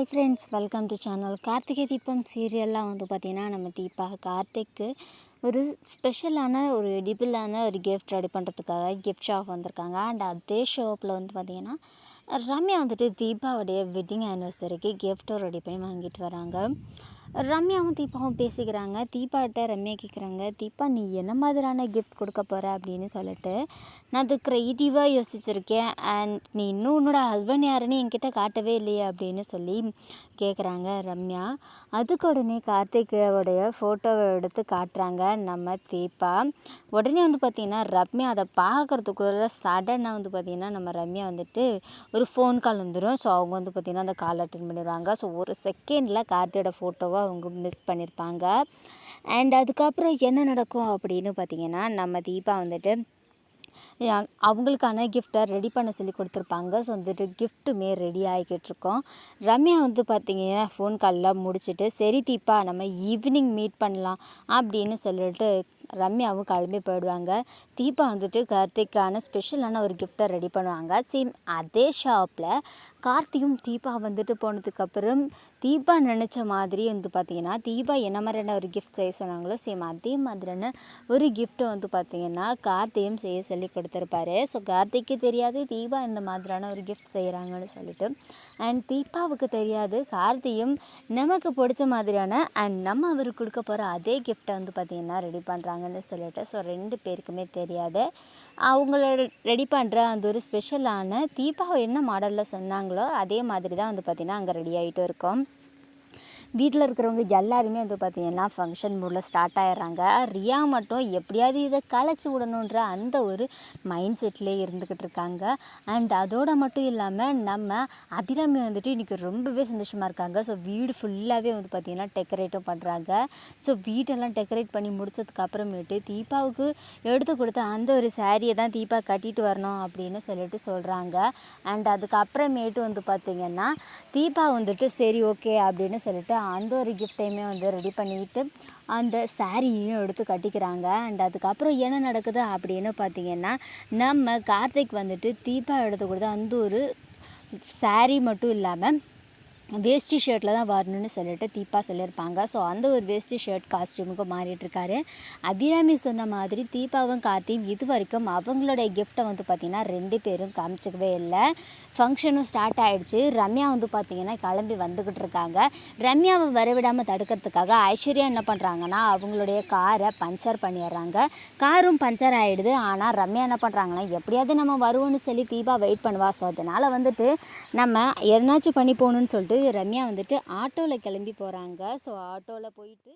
Hi friends welcome to channel Karthigai Deepam சீரியல்லாம் வந்து பார்த்திங்கன்னா நம்ம தீபா கார்த்திக்கு ஒரு ஸ்பெஷலான ஒரு எடிபிளான ஒரு கிஃப்ட் ரெடி பண்ணுறதுக்காக கிஃப்ட் ஷாப் வந்திருக்காங்க. அண்ட் அதே ஷாப்பில் வந்து பார்த்திங்கன்னா ரம்யா வந்துட்டு தீபாவுடைய வெட்டிங் ஆனிவர்சரிக்கு கிஃப்ட்டும் ரெடி பண்ணி வாங்கிட்டு வராங்க. ரம்யாவும் தீபாவும் பேசிக்கிறாங்க. தீபாட்ட ரம்யா கேட்குறாங்க தீபா நீ என்ன மாதிரியான கிஃப்ட் கொடுக்க போகிற அப்படின்னு சொல்லிட்டு நான் அது க்ரியேட்டிவாக யோசிச்சிருக்கேன். அண்ட் நீ இன்னும் உன்னோட ஹஸ்பண்ட் யாருன்னு என்கிட்ட காட்டவே இல்லையே அப்படின்னு சொல்லி கேட்குறாங்க ரம்யா. அதுக்கு உடனே கார்த்திகோடைய ஃபோட்டோவை எடுத்து காட்டுறாங்க நம்ம தீபா. உடனே வந்து பார்த்திங்கன்னா ரம்யா அதை பார்க்குறதுக்குள்ள சடனாக வந்து பார்த்திங்கன்னா நம்ம ரம்யா வந்துட்டு ஒரு ஃபோன் கால் வந்துடும் ஸோ அவங்க வந்து பார்த்திங்கன்னா அந்த கால் அட்டன் பண்ணிடுவாங்க. ஸோ ஒரு செகண்டில் கார்த்தியோட ஃபோட்டோவை அவங்க மிஸ் பண்ணியிருப்பாங்க அண்ட் அதுக்கப்புறம் என்ன நடக்கும் அப்படின்னு பார்த்திங்கன்னா நம்ம தீபா வந்துட்டு அவங்களுக்கான கிஃப்ட்டை ரெடி பண்ண சொல்லி கொடுத்துருப்பாங்க. ஸோ வந்துட்டு கிஃப்ட்டுமே ரெடி ஆகிக்கிட்டு இருக்கோம். ரம்யா வந்து பார்த்தீங்கன்னா ஃபோன் கால்லாம் முடிச்சுட்டு சரி தீபா நம்ம ஈவினிங் மீட் பண்ணலாம் அப்படின்னு சொல்லிட்டு ரம்யாவும் கிளம்பி போயிடுவாங்க. தீபா வந்துட்டு கார்த்திக்கான ஸ்பெஷலான ஒரு கிஃப்ட்டை ரெடி பண்ணுவாங்க. சேம் அதே ஷாப்பில் கார்த்தியும் தீபா வந்துட்டு போனதுக்கப்புறம் தீபா நினச்ச மாதிரி வந்து பார்த்தீங்கன்னா தீபா என்ன மாதிரியான ஒரு கிஃப்ட் செய்ய சொன்னாங்களோ சேம் அதே மாதிரியான ஒரு கிஃப்ட்டை வந்து பார்த்திங்கன்னா கார்த்தியும் செய்ய சொல்லி கொடுத்துருப்பாரு. ஸோ கார்த்திக்கு தெரியாது தீபா இந்த மாதிரியான ஒரு கிஃப்ட் செய்கிறாங்கன்னு சொல்லிட்டு. அண்ட் தீபாவுக்கு தெரியாது கார்த்தியும் நமக்கு பிடிச்ச மாதிரியான அண்ட் நம்ம அவருக்கு கொடுக்க போகிற அதே கிஃப்ட்டை வந்து பார்த்திங்கன்னா ரெடி பண்ணுறாங்க பண்ணுறாங்கன்னு சொல்லிட்டு ஸோ ரெண்டு பேருக்குமே தெரியாது. அவங்கள ரெடி பண்ணுற அந்த ஒரு ஸ்பெஷலான தீபா என்ன மாடலில் சொன்னாங்களோ அதே மாதிரி தான் வந்து பார்த்திங்கன்னா அங்கே ரெடி ஆகிட்டு இருக்கோம். வீட்டில் இருக்கிறவங்க எல்லாருமே வந்து பார்த்திங்கன்னா ஃபங்க்ஷன் மூடில் ஸ்டார்ட் ஆகிடுறாங்க ரியா மட்டும் எப்படியாவது இதை களைச்சி விடணுன்ற அந்த ஒரு மைண்ட் செட்லேயே இருந்துக்கிட்டு இருக்காங்க. அண்ட் அதோட மட்டும் இல்லாமல் நம்ம அபிராமி வந்துட்டு இன்றைக்கி ரொம்பவே சந்தோஷமாக இருக்காங்க. ஸோ வீடு ஃபுல்லாகவே வந்து பார்த்திங்கன்னா டெக்கரேட்டும் பண்ணுறாங்க ஸோ வீட்டெல்லாம் டெக்கரேட் பண்ணி முடிச்சதுக்கு அப்புறமேட்டு தீபாவுக்கு எடுத்து கொடுத்த அந்த ஒரு சாரியை தான் தீபா கட்டிட்டு வரணும் அப்படின்னு சொல்லிட்டு சொல்கிறாங்க அண்ட் அதுக்கப்புறமேட்டு வந்து பார்த்திங்கன்னா தீபா வந்துட்டு சரி ஓகே அப்படின்னு சொல்லிட்டு அந்த ஒரு கிஃப்டையுமே வந்து ரெடி பண்ணிக்கிட்டு அந்த சாரியையும் எடுத்து கட்டிக்கிறாங்க. அண்ட் அதுக்கப்புறம் என்ன நடக்குது அப்படின்னு பார்த்தீங்கன்னா நம்ம கார்த்திக் வந்துட்டு தீபா எடுத்து கொடுத்த அந்த ஒரு saree மட்டும் இல்லாமல் வேஷ்டி ஷர்ட்டில் தான் வரணும்னு சொல்லிட்டு தீபா சொல்லியிருப்பாங்க. ஸோ அந்த ஒரு வேஷ்டி ஷர்ட் காஸ்டியூமுக்கு மாறிட்டுருக்காரு அபிராமி சொன்ன மாதிரி தீபாவும் கார்த்தியும் இது வரைக்கும் அவங்களுடைய கிஃப்ட்டை வந்து பார்த்திங்கன்னா ரெண்டு பேரும் காமிச்சிக்கவே இல்லை. ஃபங்க்ஷனும் ஸ்டார்ட் ஆகிடுச்சு ரம்யா வந்து பார்த்திங்கன்னா கிளம்பி வந்துக்கிட்டு இருக்காங்க. ரம்யாவை வரவிடாமல் தடுக்கிறதுக்காக ஐஸ்வர்யா என்ன பண்ணுறாங்கன்னா அவங்களுடைய காரை பஞ்சர் பண்ணிடுறாங்க. காரும் பஞ்சர் ஆகிடுது ஆனால் ரம்யா என்ன பண்ணுறாங்கன்னா எப்படியாவது நம்ம வருவோம்னு சொல்லி தீபா வெயிட் பண்ணுவா. ஸோ அதனால் வந்துட்டு நம்ம எதனாச்சும் பண்ணி போகணுன்னு சொல்லிட்டு ரம்யா வந்துட்டு ஆட்டோவில் கிளம்பி போகிறாங்க ஸோ ஆட்டோவில் போயிட்டு